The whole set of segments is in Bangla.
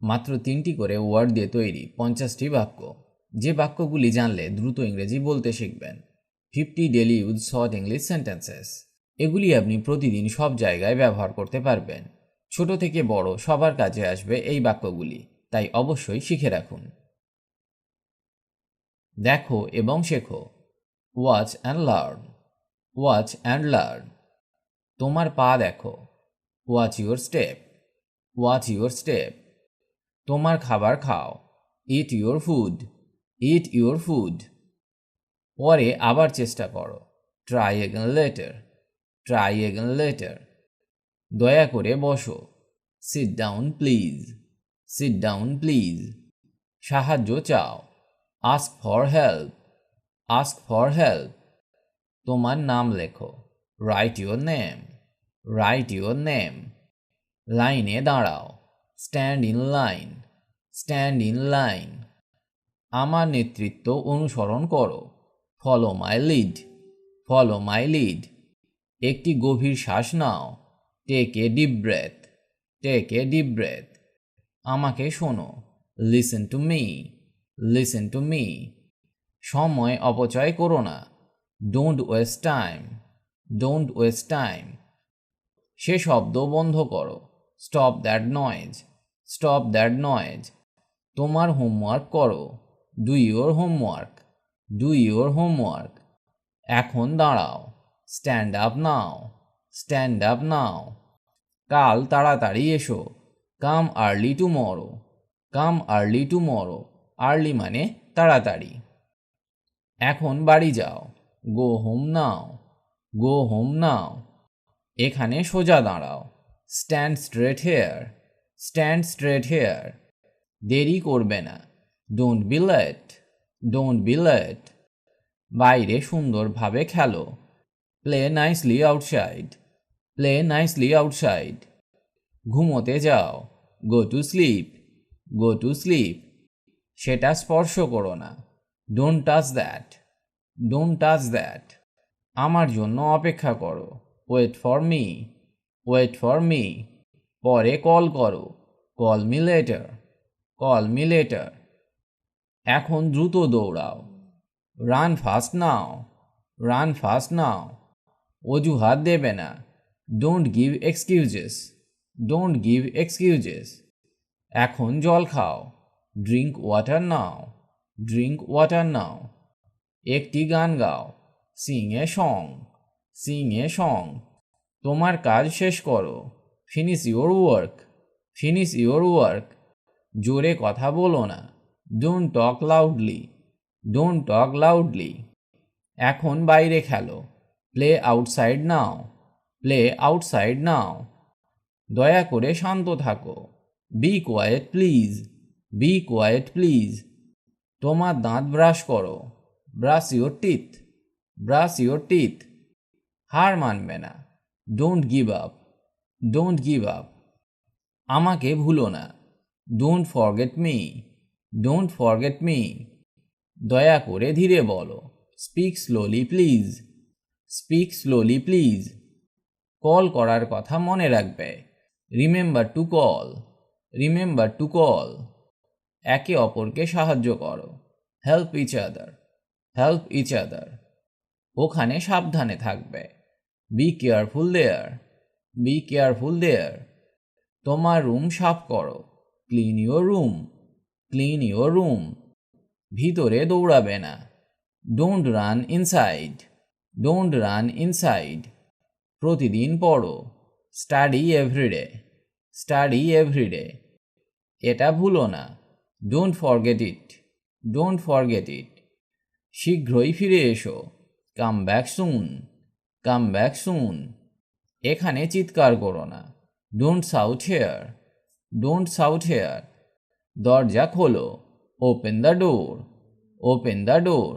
মাত্র তিনটি করে ওয়ার্ড দিয়ে তৈরি পঞ্চাশটি বাক্য। যে বাক্যগুলি জানলে দ্রুত ইংরেজি বলতে শিখবেন। Fifty daily use short English sentences. এগুলি আপনি প্রতিদিন সব জায়গায় ব্যবহার করতে পারবেন। ছোট থেকে বড় সবার কাজে আসবে এই বাক্যগুলি, তাই অবশ্যই শিখে রাখুন। দেখো এবং শেখো। Watch and learn watch and learn তোমার পা দেখো। Watch your step watch your step তোমার খাবার খাও। Eat your food eat your food পরে আবার চেষ্টা করো। Try again later try again later দয়া করে বসো। Sit down please sit down please সাহায্য চাও। Ask for help ask for help তোমার নাম লেখো। Write your name write your name লাইনে দাঁড়াও। Stand in line stand in line আমার নেতৃত্ব অনুসরণ করো। Follow my lead follow my lead একটি গভীর শ্বাস নাও। Take a deep breath take a deep breath আমাকে শোনো। Listen to me listen to me সময় অপচয় করো না। Don't waste time don't waste time সে শব্দ বন্ধ করো। Stop that noise stop that noise তোমার হোমওয়ার্ক করো। Do your homework do your homework এখন দাঁড়াও। Stand up now stand up now কাল তাড়াতাড়ি এসো। Come early tomorrow come early tomorrow early মানে তাড়াতাড়ি। এখন বাড়ি যাও। Go home now go home now এখানে সোজা দাঁড়াও। Stand straight here stand straight here দেরি করবে না। Don't be late don't be late বাইরে সুন্দরভাবে খেলো। Play nicely outside play nicely outside ঘুমোতে যাও। Go to sleep go to sleep সেটা স্পর্শ করো না। Don't touch that don't touch that আমার জন্য অপেক্ষা করো। Wait for me wait for me পরে কল করো। Call me later call me later এখন দ্রুত দৌড়াও। Run fast now run fast now অজুহাত দেবে না। Don't give excuses don't give excuses এখন জল খাও। Drink water now drink water now একটি গান গাও। Sing a song sing a song তোমার কাজ শেষ করো। Finish your work finish your work জোরে কথা বলো না। Don't talk loudly don't talk loudly এখন বাইরে খেলো। Play outside now play outside now দয়া করে শান্ত থাকো। Be quiet please be quiet please তোমার দাঁত ব্রাশ করো। Brush your teeth brush your teeth হার মানবে না। Don't give up don't give up আমাকে ভুলো না। Don't forget me don't forget me দয়া করে ধীরে বলো। Speak slowly please speak slowly please call করার কথা মনে রাখবে। Remember to call remember to call একে অপরকে সাহায্য করো। Help each other help each other ওখানে সাবধানে থাকবে। Be careful there be careful there তোমার রুম সাফ করো। Clean your room clean your room ভিতরে দৌড়াবে না। Don't run inside don't run inside প্রতিদিন পড়ো। Study every day study every day এটা ভুলো না। Don't forget it don't forget it শীঘ্রই ফিরে এসো। Come back soon come back soon এখানে চিৎকার করো না। Don't shout here don't shout here দরজা খোলো। Open the door open the door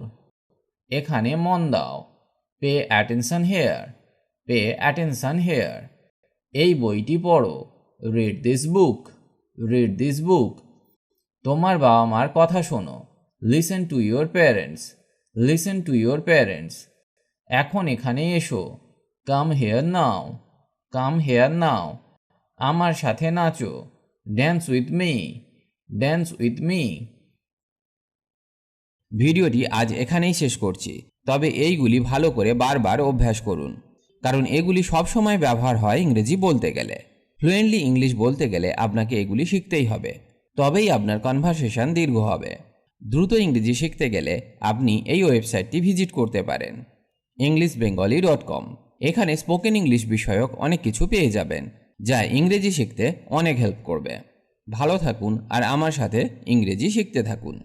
এখানে মন দাও। Pay attention here pay attention here এই বইটি পড়ো। Read this book read this book তোমার বাবা মার কথা শোনো। Listen to your parents listen to your parents এখন এখানে এসো। Come here now come here নাও আমার সাথে নাচো। Dance with me dance with me ভিডিওটি আজ এখানেই শেষ করছি। তবে এইগুলি ভালো করে বারবার অভ্যাস করুন। কারণ এগুলি সবসময় ব্যবহার হয় ইংরেজি বলতে গেলে। ফ্লুয়েন্টলি ইংলিশ বলতে গেলে আপনাকে এগুলি শিখতেই হবে। তবেই আপনার কনভারসেশন দীর্ঘ হবে। দ্রুত ইংরেজি শিখতে গেলে আপনি এই ওয়েবসাইটটি ভিজিট করতে পারেন। ইংলিশ বেঙ্গলি ডট কম এখানে স্পোকেন ইংলিশ বিষয়ক অনেক কিছু পেয়ে যাবেন, যা ইংরেজি শিখতে অনেক হেল্প করবে। ভালো থাকুন আর আমার সাথে ইংরেজি শিখতে থাকুন।